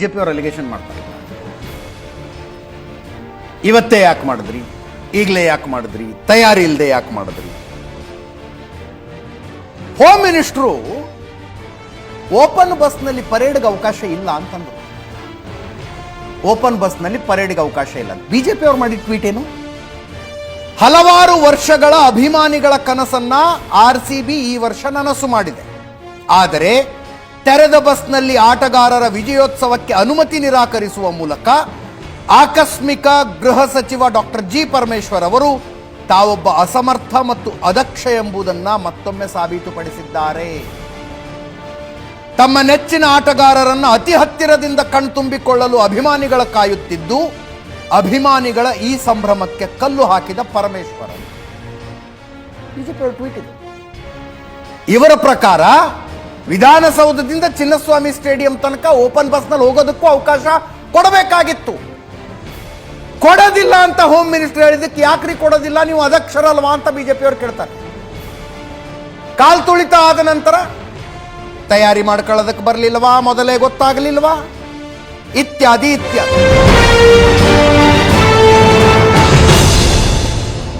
BJP ಅವರು allegation ಮಾಡ್ತಾರೆ. ಇವತ್ತೇ ಯಾಕೆ ಮಾಡಿದ್ರಿ? ಈಗಲೇ ಯಾಕೆ ಮಾಡಿದ್ರಿ? ತಯಾರಿ ಇಲ್ಲದೆ ಯಾಕೆ ಮಾಡಿದ್ರಿ? ಹೋಮ್ ಮಿನಿಸ್ಟ್ರು ಓಪನ್ ಬಸ್ನಲ್ಲಿ ಪರೇಡ್ಗೆ ಅವಕಾಶ ಇಲ್ಲ ಅಂತಂದ್ರು. ಓಪನ್ ಬಸ್ನಲ್ಲಿ ಪರೇಡ್ಗೆ ಅವಕಾಶ ಇಲ್ಲ. ಬಿಜೆಪಿ ಅವರು ಮಾಡಿದ ಟ್ವೀಟ್ ಏನು? ಹಲವಾರು ವರ್ಷಗಳ ಅಭಿಮಾನಿಗಳ ಕನಸನ್ನ ಆರ್ ಸಿ ಬಿ ಈ ವರ್ಷ ನನಸು ಮಾಡಿದೆ. ಆದರೆ ತೆರೆದ ಬಸ್ನಲ್ಲಿ ಆಟಗಾರರ ವಿಜಯೋತ್ಸವಕ್ಕೆ ಅನುಮತಿ ನಿರಾಕರಿಸುವ ಮೂಲಕ ಆಕಸ್ಮಿಕ ಗೃಹ ಸಚಿವ ಡಾಕ್ಟರ್ ಜಿ ಪರಮೇಶ್ವರ್ ಅವರು ತಾವೊಬ್ಬ ಅಸಮರ್ಥ ಮತ್ತು ಅದಕ್ಷ ಎಂಬುದನ್ನ ಮತ್ತೊಮ್ಮೆ ಸಾಬೀತುಪಡಿಸಿದ್ದಾರೆ. ತಮ್ಮ ನೆಚ್ಚಿನ ಆಟಗಾರರನ್ನು ಅತಿ ಹತ್ತಿರದಿಂದ ಕಣ್ತುಂಬಿಕೊಳ್ಳಲು ಅಭಿಮಾನಿಗಳ ಕಾಯುತ್ತಿದ್ದು ಅಭಿಮಾನಿಗಳ ಈ ಸಂಭ್ರಮಕ್ಕೆ ಕಲ್ಲು ಹಾಕಿದ ಪರಮೇಶ್ವರ ಬಿಜೆಪಿ ಟ್ವೀಟ್ ಇದೆ. ಇವರ ಪ್ರಕಾರ ವಿಧಾನಸೌಧದಿಂದ ಚಿನ್ನಸ್ವಾಮಿ ಸ್ಟೇಡಿಯಂ ತನಕ ಓಪನ್ ಬಸ್ನಲ್ಲಿ ಹೋಗೋದಕ್ಕೂ ಅವಕಾಶ ಕೊಡಬೇಕಾಗಿತ್ತು. ಕೊಡೋದಿಲ್ಲ ಅಂತ ಹೋಮ್ ಮಿನಿಸ್ಟರ್ ಹೇಳಿದಕ್ಕೆ ಯಾಕ್ರಿ ಕೊಡೋದಿಲ್ಲ? ನೀವು ಅದಕ್ಷರಲ್ವಾ ಅಂತ ಬಿಜೆಪಿಯವರು ಕೇಳ್ತಾರೆ. ಕಾಲ್ ತುಳಿತ ಆದ ನಂತರ ತಯಾರಿ ಮಾಡ್ಕೊಳ್ಳೋದಕ್ಕೆ ಬರಲಿಲ್ವಾ ಮೊದಲೇ ಗೊತ್ತಾಗಲಿಲ್ವಾ? ಇತ್ಯಾದಿ ಇತ್ಯಾದಿ.